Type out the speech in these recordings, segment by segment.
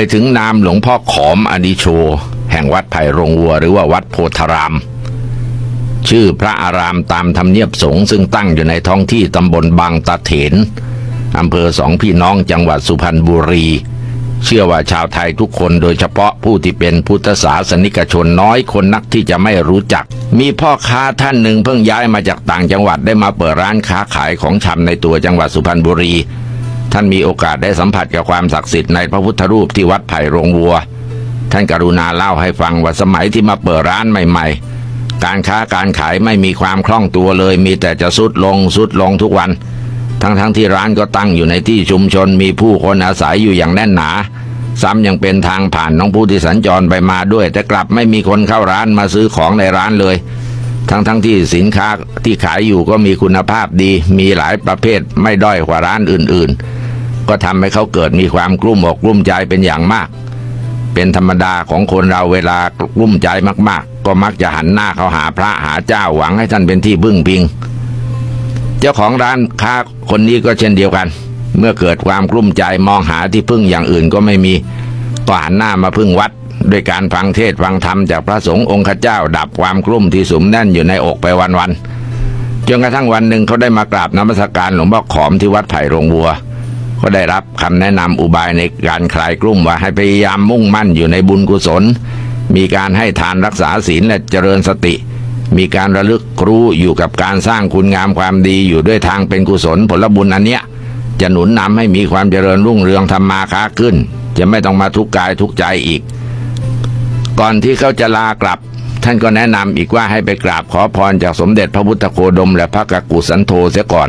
ไปถึงนามหลวงพ่อขอมอนิโช แห่งวัดไผ่รงวัวหรือว่าวัดโพธาราม ชื่อพระอารามตามธรรมเนียบสงฆ์ซึ่งตั้งอยู่ในท้องที่ตำบลบางตะเถนอำเภอสองพี่น้องจังหวัดสุพรรณบุรี เชื่อว่าชาวไทยทุกคนโดยเฉพาะผู้ที่เป็นพุทธศาสนิกชนน้อยคนนักที่จะไม่รู้จัก มีพ่อค้าท่านหนึ่งเพิ่งย้ายมาจากต่างจังหวัดได้มาเปิดร้านค้าขายของชำในตัวจังหวัดสุพรรณบุรี ท่านมีโอกาสได้สัมผัสกับความศักดิ์สิทธิ์ในพระพุทธรูปที่วัดไผ่โรงวัว ท่านกรุณาเล่าให้ฟังว่าสมัยที่มาเปิดร้านใหม่ ๆ การค้าการขายไม่มีความคล่องตัวเลย มีแต่จะสุดลงสุดลงทุกวัน ทั้งๆที่ร้านก็ตั้งอยู่ในที่ชุมชนมีผู้คนอาศัยอยู่อย่างแน่นหนา ซ้ำยังเป็นทางผ่านน้องผู้ที่สัญจรไปมาด้วย แต่กลับไม่มีคนเข้าร้านมาซื้อของในร้านเลยทั้งๆที่สินค้าที่ขายอยู่ก็มีคุณภาพดี มีหลายประเภทไม่ด้อยกว่าร้านอื่น ๆ ก็ทำให้เขาเกิดมีความกลุ้มอกกลุ้มใจเป็นอย่างมาก เป็นธรรมดาของคนเราเวลากลุ้มใจมากๆ ก็มักจะหันหน้าเขาหาพระหาเจ้าหวังให้ท่านเป็นที่พึ่งพิง เจ้าของร้านค้าคนนี้ก็เช่นเดียวกัน เมื่อเกิดความกลุ้มใจมองหาที่พึ่งอย่างอื่นก็ไม่มีก็หันหน้ามาพึ่งวัดด้วยการฟังเทศฟังธรรมจากพระสงฆ์องค์ข้าเจ้าดับความกลุ้มที่สุมแน่นอยู่ในอกไปวันๆจนกระทั่งวันหนึ่งเขาได้มากราบนมัสการหลวงพ่อขอมที่วัดไผ่โรงวัว ก็ได้รับคำแนะนำอุบายในการคลายกลุ้มว่าให้พยายามมุ่งมั่นอยู่ในบุญกุศล มีการให้ทานรักษาศีลและเจริญสติ มีการระลึกรู้อยู่กับการสร้างคุณงามความดีอยู่ด้วยทางเป็นกุศลผลบุญอันเนี้ยจะหนุนนำให้มีความเจริญรุ่งเรืองทำมาค้าขึ้น จะไม่ต้องมาทุกข์กายทุกข์ใจอีก ก่อนที่เขาจะลากลับ ท่านก็แนะนำอีกว่าให้ไปกราบขอพรจากสมเด็จพระพุทธโคดม และพระกกุสันโธเสียก่อน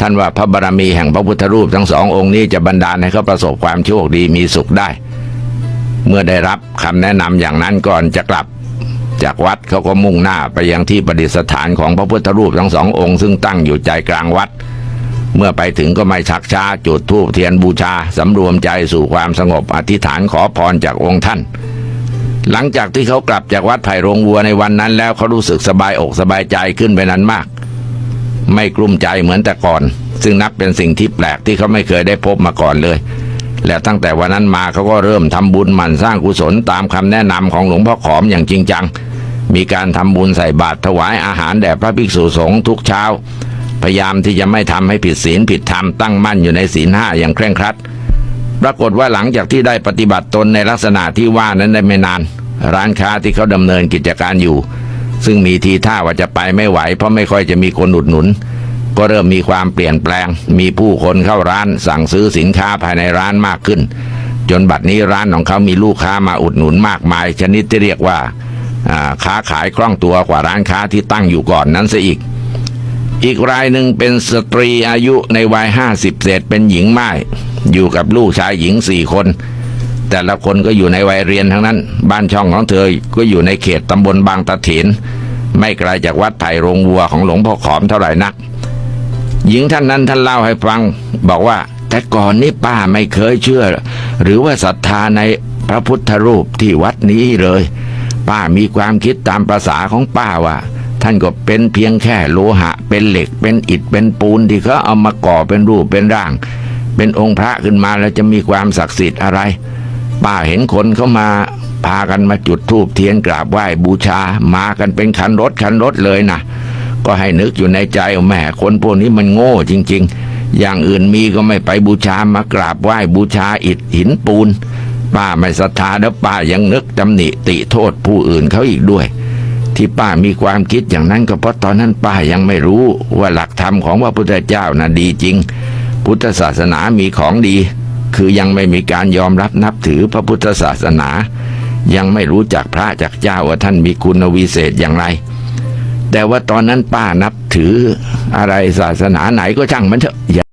ท่านว่าพระบารมีแห่งพระพุทธรูปทั้งสององค์นี้จะบันดาลให้เขาประสบความโชคดีมีสุขได้ เมื่อได้รับคำแนะนำอย่างนั้นก่อนจะกลับ จากวัดเขาก็มุ่งหน้าไปยังที่ประดิษฐานของพระพุทธรูปทั้งสององค์ ซึ่งตั้งอยู่ใจกลางวัด เมื่อไปถึงก็ไม่ชักช้าจุดธูปเทียนบูชาสำรวมใจสู่ความสงบอธิษฐานขอพรจากองค์ท่านหลังจากที่เขากลับจากวัดไผ่โรงวัวในวันนั้นแล้วเขารู้สึกสบายอกสบายใจขึ้นไปนั้นมาก ไม่กลุ้มใจเหมือนแต่ก่อน ซึ่งนับเป็นสิ่งที่แปลกที่เขาไม่เคยได้พบมาก่อนเลย และตั้งแต่วันนั้นมาเขาก็เริ่มทำบุญหมั่นสร้างกุศลตามคำแนะนำของหลวงพ่อขอมอย่างจริงจัง มีการทำบุญใส่บาตรถวายอาหารแด่พระภิกษุสงฆ์ทุกเช้า พยายามที่จะไม่ทำให้ผิดศีลผิดธรรมตั้งมั่นอยู่ในศีลห้าอย่างเคร่งครัด ปรากฏว่าหลังจากที่ได้ปฏิบัติตนในลักษณะที่ว่านั้นได้ไม่นาน ร้านค้าที่เขาดำเนินกิจการอยู่ ซึ่งมีทีท่าว่าจะไปไม่ไหว เพราะไม่ค่อยจะมีคนอุดหนุน ก็เริ่มมีความเปลี่ยนแปลง มีผู้คนเข้าร้านสั่งซื้อสินค้าภายในร้านมากขึ้น จนบัดนี้ร้านของเขามีลูกค้ามาอุดหนุนมากมาย ชนิดที่เรียกว่าอ่าค้าขายคล่องตัวกว่าร้านค้าที่ตั้งอยู่ก่อนนั้นซะอีก อีกรายหนึ่งเป็นสตรีอายุในวัยห้าสิบเศษเป็นหญิงไม้อยู่กับลูกชายหญิงสี่คน แต่ละคนก็อยู่ในวัยเรียนทั้งนั้น บ้านช่องของเธอก็อยู่ในเขตตำบลบางตะเถนไม่ไกลจากวัดไผ่โรงวัวของหลวงพ่อขอมเท่าไหร่นัก หญิงท่านนั้นท่านเล่าให้ฟัง บอกว่าแต่ก่อนนี้ป้าไม่เคยเชื่อ หรือว่าศรัทธาในพระพุทธรูปที่วัดนี้เลย ป้ามีความคิดตามประษาของป้าว่า ท่านก็เป็นเพียงแค่โลหะ เป็นเหล็กเป็นอิฐเป็นปูนที่เขาเอามาก่อเป็นรูปเป็นร่าง เป็นองค์พระขึ้นมาแล้วจะมีความศักดิ์สิทธิ์อะไร ป้าเห็นคนเขามา พากันมาจุดธูปเทียนกราบไหว้บูชา มากันเป็นคันรถคันรถเลยนะก็ให้นึกอยู่ในใจแหม่คนพวกนี้มันโง่จริง ๆ อย่างอื่นมีก็ไม่ไปบูชามากราบไหว้บูชาอิฐหินปูน ป้าไม่ศรัทธาแล้วป้ายังนึกตำหนิติโทษผู้อื่นเขาอีกด้วย ที่ป้ามีความคิดอย่างนั้นก็เพราะตอนนั้นป้ายังไม่รู้ว่าหลักธรรมของพระพุทธเจ้าน่ะดีจริง พุทธศาสนามีของดี คือยังไม่มีการยอมรับนับถือพระพุทธศาสนา ยังไม่รู้จักพระจากเจ้าว่าท่านมีคุณวิเศษอย่างไร แต่ว่าตอนนั้นป้านับถืออะไรศาสนาไหนก็ช่างมันเถอะ